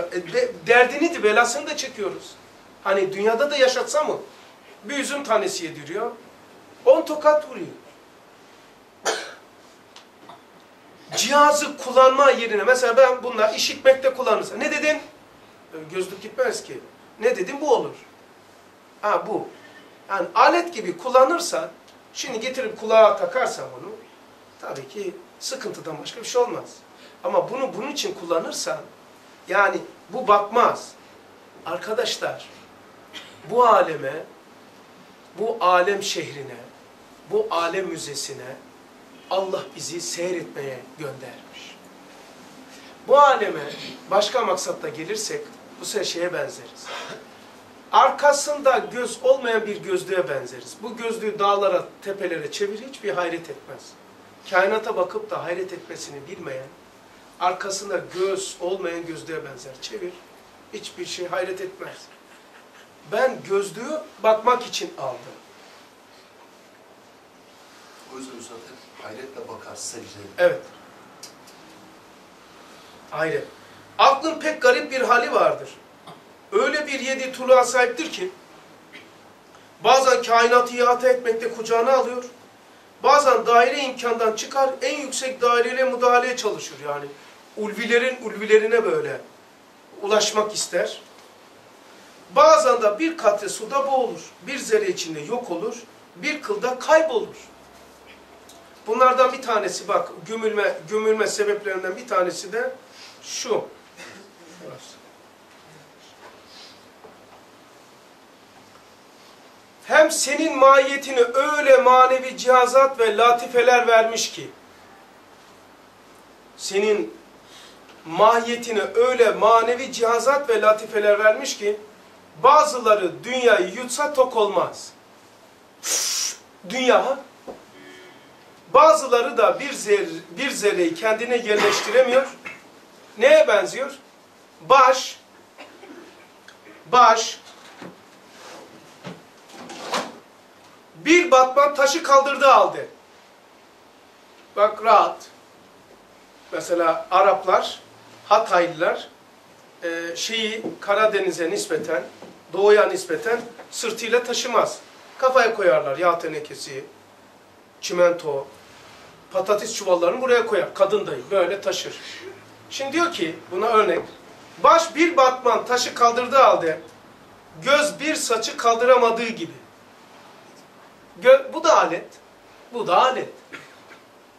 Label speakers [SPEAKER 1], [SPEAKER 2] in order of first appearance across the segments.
[SPEAKER 1] e, de, derdini de belasını da çekiyoruz. Hani dünyada da yaşatsa mı? Bir üzüm tanesi yediriyor. On tokat vuruyor. Cihazı kullanma yerine mesela ben bunlar işitmekte kullanırsa ne dedin? E, Gözlük gitmez ki. Ne dedim bu olur. Ha bu. Yani alet gibi kullanırsan şimdi getirip kulağa takarsan bunu tabii ki sıkıntıdan başka bir şey olmaz. Ama bunu bunun için kullanırsan yani bu bakmaz. Arkadaşlar bu aleme, bu alem şehrine, bu alem müzesine Allah bizi seyretmeye göndermiş. Bu aleme başka maksatla gelirsek bu sefer şeye benzeriz. Arkasında göz olmayan bir gözlüğe benzeriz. Bu gözlüğü dağlara, tepelere çevir hiçbir hayret etmez. Kainata bakıp da hayret etmesini bilmeyen, arkasında göz olmayan gözlüğe benzer. Çevir, hiçbir şey hayret etmez. Ben gözlüğü bakmak için aldım.
[SPEAKER 2] O yüzden Üstad hep hayretle bakar secdeye.
[SPEAKER 1] Evet. Hayret. Aklın pek garip bir hali vardır. Öyle bir yedi tuluğa sahiptir ki, bazen kainatı ihata etmekte kucağına alıyor, bazen daire imkandan çıkar, en yüksek daireyle müdahaleye çalışır yani. Ulvilerin ulvilerine böyle ulaşmak ister. Bazen de bir katre suda boğulur, bir zerre içinde yok olur, bir kılda kaybolur. Bunlardan bir tanesi bak gömülme gömülme sebeplerinden bir tanesi de şu. Hem senin mahiyetini öyle manevi cihazat ve latifeler vermiş ki senin mahiyetini öyle manevi cihazat ve latifeler vermiş ki bazıları dünyayı yutsa tok olmaz. Dünya Bazıları da bir, zer, bir zerreyi kendine yerleştiremiyor. Neye benziyor? Baş, baş, bir batman taşı kaldırdı aldı. Bak rahat. Mesela Araplar, Hataylılar e, şeyi Karadeniz'e nispeten, doğuya nispeten sırtıyla taşımaz. Kafaya koyarlar yağ tenekesi, çimento, patates çuvallarını buraya koyar. Kadın dayı böyle taşır. Şimdi diyor ki buna örnek. Baş bir batman taşı kaldırdığı halde göz bir saçı kaldıramadığı gibi. Gö bu da alet. Bu da alet.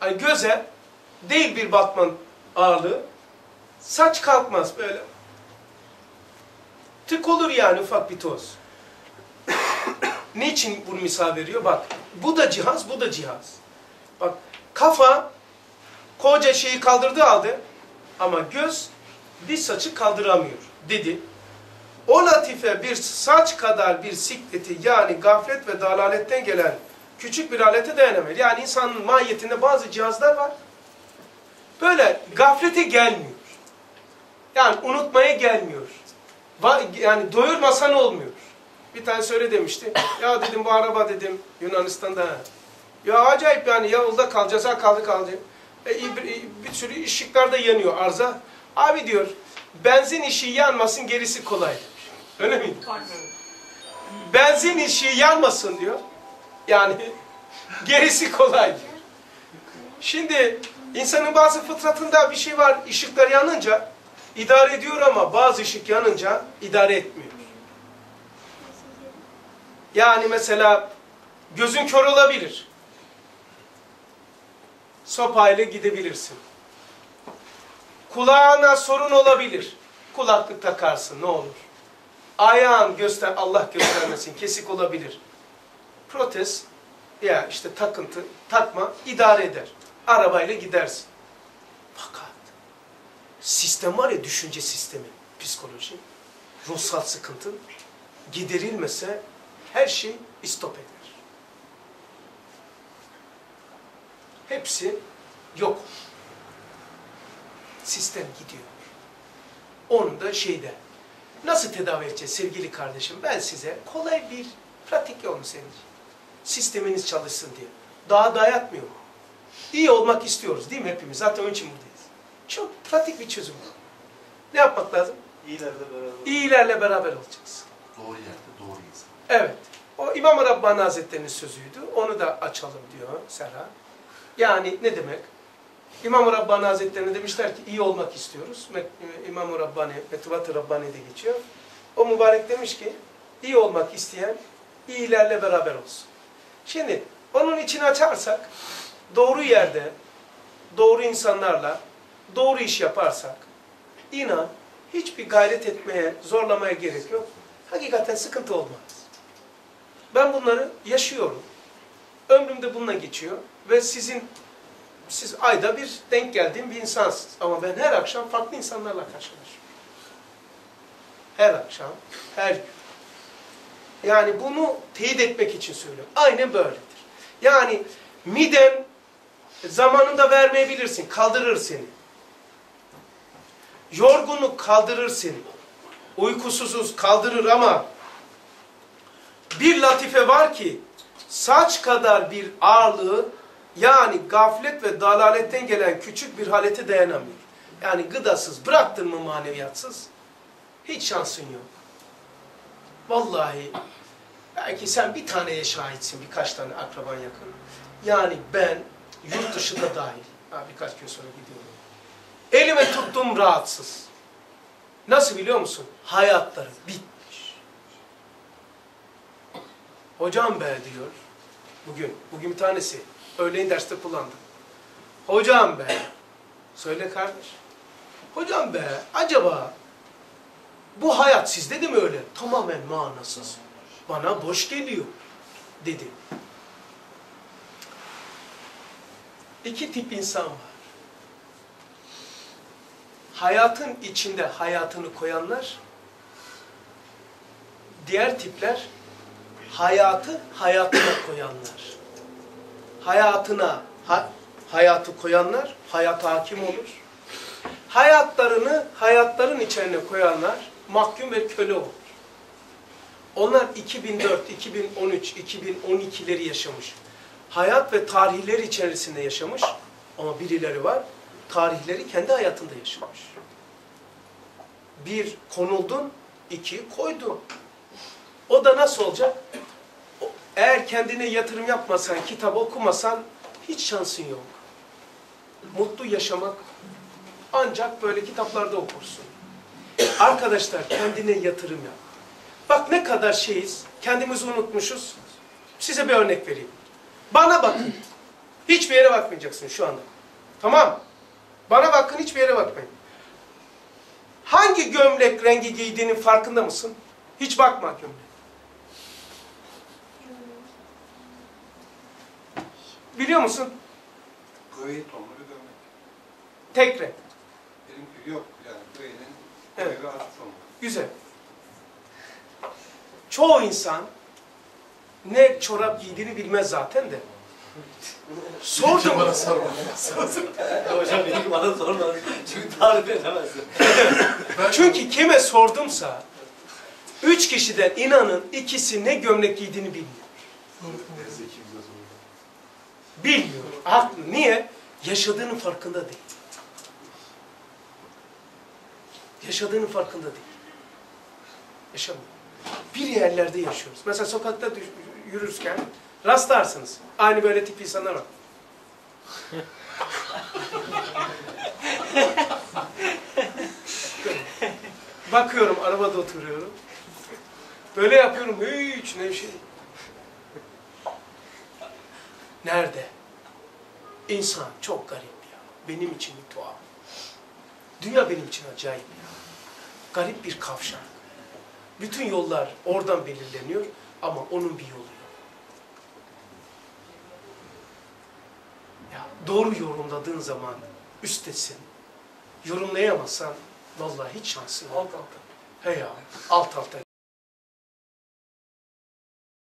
[SPEAKER 1] Yani göze değil bir batman ağırlığı saç kalkmaz böyle. Tık olur yani ufak bir toz. Niçin bunu misal veriyor? Bak bu da cihaz, bu da cihaz. Bak kafa koca şeyi kaldırdığı halde ama göz bir saçı kaldıramıyor dedi. O latife bir saç kadar bir sikleti yani gaflet ve dalaletten gelen küçük bir alete dayanamıyor. Yani insanın mahiyetinde bazı cihazlar var. Böyle gaflete gelmiyor. Yani unutmaya gelmiyor. Yani doyurmasan olmuyor. Bir tane söyle demişti. Ya dedim bu araba dedim Yunanistan'da. Ya acayip yani yolda kalacağız ha kaldı kaldı. E, bir, sürü ışıklar da yanıyor arıza. Abi diyor benzin işi yanmasın gerisi kolay. Öyle miydi? Benzin işi yanmasın diyor. Yani gerisi kolay. Şimdi insanın bazı fıtratında bir şey var ışıklar yanınca idare ediyor ama bazı ışık yanınca idare etmiyor. Yani mesela gözün kör olabilir. Sopayla gidebilirsin. Kulağına sorun olabilir. Kulaklık takarsın ne olur. Ayağın göster Allah göstermesin kesik olabilir. Protez ya işte takıntı takma idare eder. Arabayla gidersin. Fakat sistem var ya düşünce sistemi, psikoloji, ruhsal sıkıntı giderilmese her şey istop eder. Hepsi yok. Sistem gidiyor. Onu da şeyde. Nasıl tedavi edeceğiz sevgili kardeşim? Ben size kolay bir pratik yolunu senin. Sisteminiz çalışsın diye. Daha dayatmıyor. İyi olmak istiyoruz değil mi hepimiz? Zaten onun için buradayız. Çok pratik bir çözüm. Ne yapmak lazım?
[SPEAKER 3] İyilerle beraber.
[SPEAKER 1] İyilerle beraber olacaksın.
[SPEAKER 2] Doğru yerde doğru insan.
[SPEAKER 1] Evet. O İmam-ı Rabbani Hazretleri'nin sözüydü. Onu da açalım diyor Serha. Yani ne demek? İmam-ı Rabbani Hazretleri'ne demişler ki iyi olmak istiyoruz. İmam-ı Rabbani, Metubat-ı Rabbani'de geçiyor. O mübarek demiş ki iyi olmak isteyen iyilerle beraber olsun. Şimdi onun içini açarsak doğru yerde, doğru insanlarla doğru iş yaparsak inan hiçbir gayret etmeye, zorlamaya gerek yok. Hakikaten sıkıntı olmaz. Ben bunları yaşıyorum. Ömrümde bununla geçiyor ve sizin siz ayda bir denk geldiğim bir insansınız. Ama ben her akşam farklı insanlarla karşılaşıyorum. Her akşam, her gün. Yani bunu teyit etmek için söylüyorum. Aynen böyledir. Yani miden zamanında vermeyebilirsin, kaldırır seni. Yorgunluk kaldırır seni. Uykusuzuz kaldırır ama bir latife var ki saç kadar bir ağırlığı yani gaflet ve dalaletten gelen küçük bir halete dayanamıyor. Yani gıdasız bıraktın mı maneviyatsız hiç şansın yok. Vallahi belki sen bir taneye şahitsin birkaç tane akraban yakın. Yani ben yurt dışında dahil birkaç gün sonra gidiyorum. Elime tuttum rahatsız. Nasıl biliyor musun? Hayatları bitmiş. Hocam be diyor. Bugün, bugün bir tanesi. Öğleyin derste kullandım. Hocam be. Söyle kardeş. Hocam be, acaba bu hayat sizde de mi öyle? Tamamen manasız. Bana boş geliyor. Dedi. İki tip insan var. Hayatın içinde hayatını koyanlar, diğer tipler hayatı hayatına koyanlar. Hayatına ha- hayatı koyanlar hayata hakim olur. Hayatlarını hayatların içine koyanlar mahkum ve köle olur. Onlar 2004, 2013, 2012'leri yaşamış. Hayat ve tarihleri içerisinde yaşamış. Ama birileri var, tarihleri kendi hayatında yaşamış. Bir konuldun, iki koydun. O da nasıl olacak? Eğer kendine yatırım yapmasan, kitap okumasan hiç şansın yok. Mutlu yaşamak ancak böyle kitaplarda okursun. Arkadaşlar kendine yatırım yap. Bak ne kadar şeyiz, kendimizi unutmuşuz. Size bir örnek vereyim. Bana bakın. Hiçbir yere bakmayacaksın şu anda. Tamam. Bana bakın hiçbir yere bakmayın. Hangi gömlek rengi giydiğinin farkında mısın? Hiç bakma gömleğe. Biliyor musun?
[SPEAKER 4] Gri tonlu bir gömlek.
[SPEAKER 1] Tek renk.
[SPEAKER 4] Benimki yok yani gri'nin
[SPEAKER 1] Evet.
[SPEAKER 4] açık tonu.
[SPEAKER 1] Güzel. Çoğu insan ne çorap giydiğini bilmez zaten de. Sordum.
[SPEAKER 2] bana sorma.
[SPEAKER 3] Hocam benim bana sorma. Çünkü tarif edemezsin.
[SPEAKER 1] Çünkü kime sordumsa üç kişiden inanın ikisi ne gömlek giydiğini bilmiyor. Bilmiyor. Haklı. Niye? Yaşadığının farkında değil. Yaşadığının farkında değil. Yaşamıyor. Bir yerlerde yaşıyoruz. Mesela sokakta yürürken rastlarsınız. Aynı böyle tip insanlar var. Bakıyorum arabada oturuyorum. Böyle yapıyorum. Hiç ne şey. Nerede? İnsan çok garip ya. Benim için bir tuhaf. Dünya benim için acayip ya. Garip bir kavşak. Bütün yollar oradan belirleniyor ama onun bir yolu yok. Ya doğru yorumladığın zaman üstesin. Yorumlayamazsan vallahi hiç şansın yok.
[SPEAKER 3] Alt alta.
[SPEAKER 1] He ya alt alta